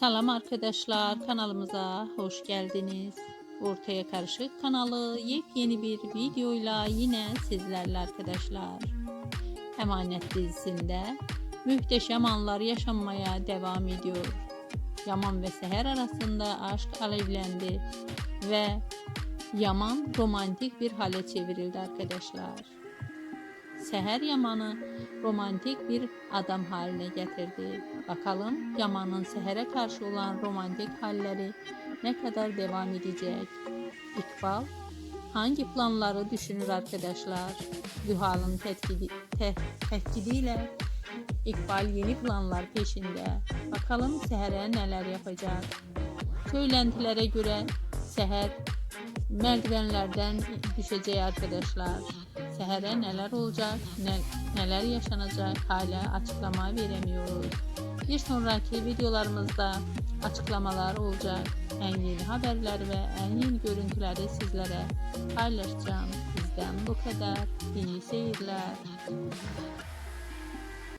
Selam arkadaşlar kanalımıza hoş geldiniz. Ortaya Karışık kanalı yepyeni bir videoyla yine sizlerle arkadaşlar. Emanet dizisinde muhteşem anlar yaşanmaya devam ediyor. Yaman ve Seher arasında aşk alevlendi ve Yaman romantik bir hale çevrildi arkadaşlar. Seher Yaman'ı romantik bir adam haline getirdi. Bakalım Yaman'ın Seher'e karşı olan romantik halleri ne kadar devam edecek? İkbal hangi planları düşünür arkadaşlar? Zühal'ın tetkidi, te, tehdidiyle İkbal yeni planlar peşinde. Bakalım Seher'e neler yapacak? Söylentilere göre Seher merdivenlerden düşecek arkadaşlar. Seher'e neler olacak, ne, neler yaşanacak hala açıklama veremiyoruz. Bir sonraki videolarımızda açıklamalar olacak. En yeni haberler ve en yeni görüntüleri sizlere paylaşacağım. Bizden bu kadar. İyi seyirler.